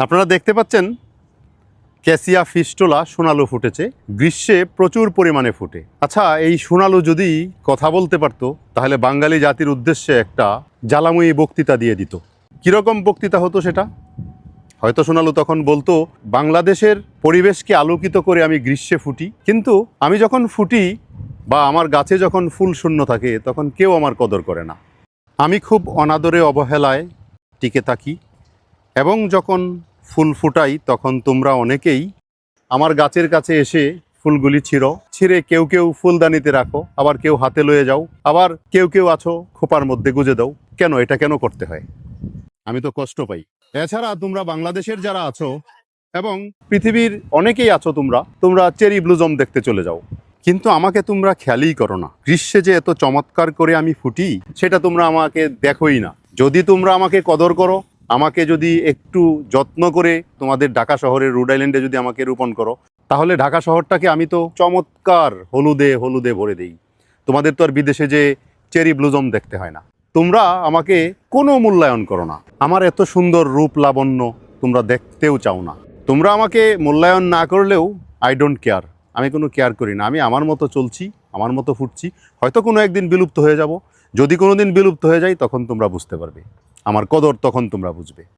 আপনারা দেখতে পাচ্ছেন, ক্যাসিয়া ফিস্টোলা সোনালু ফুটেছে, গ্রীষ্মে প্রচুর পরিমাণে ফুটে। আচ্ছা এই সোনালু যদি কথা বলতে পারতো, তাহলে বাঙালি জাতির উদ্দেশ্যে একটা জ্বালাময়ী বক্তৃতা দিয়ে দিত। কীরকম বক্তৃতা হতো সেটা? হয়তো সোনালু তখন বলতো, বাংলাদেশের পরিবেশকে আলোকিত করে আমি গ্রীষ্মে ফুটি, কিন্তু আমি যখন ফুটি বা আমার গাছে যখন ফুল শূন্য থাকে, তখন কেউ আমার কদর করে না। আমি খুব অনাদরে অবহেলায় টিকে থাকি এবং যখন ফুল ফুটাই, তখন তোমরা অনেকেই আমার গাছের কাছে এসে ফুলগুলি ছিঁড়ো। ছিঁড়ে কেউ কেউ ফুলদানিতে রাখো, আবার কেউ হাতে লয়ে যাও, আবার কেউ কেউ আছো খোপার মধ্যে গুজে দাও। কেন? এটা কেন করতে হয়? আমি তো কষ্ট পাই। এছাড়া তোমরা বাংলাদেশের যারা আছো এবং পৃথিবীর অনেকেই আছো তোমরা তোমরা চেরি ব্লুজম দেখতে চলে যাও। কিন্তু আমাকে তোমরা খেয়ালই করো না। গ্রীষ্মে যে এত চমৎকার করে আমি ফুটি, সেটা তোমরা আমাকে দেখোই না। যদি তোমরা আমাকে কদর করো আমাকে যদি একটু যত্ন করে তোমাদের ঢাকা শহরের রোড আইল্যান্ডে যদি আমাকে রোপণ করো, তাহলে ঢাকা শহরটাকে আমি তো চমৎকার হলুদে হলুদে ভরে দিই। তোমাদের তো আর বিদেশে যে চেরি ব্লুজম দেখতে হয় না। তোমরা আমাকে কোনো মূল্যায়ন করো না। আমার এত সুন্দর রূপ লাবণ্য তোমরা দেখতেও চাও না। তোমরা আমাকে মূল্যায়ন না করলেও আই ডোন্ট কেয়ার আমি কোনো কেয়ার করি না। আমি আমার মতো চলছি, আমার মতো ফুটছি। হয়তো কোনো একদিন বিলুপ্ত হয়ে যাব। যদি কোনো দিন বিলুপ্ত হয়ে যায় তখন তোমরা বুঝতে পারবে। আমার কদর তখন তোমরা বুঝবে।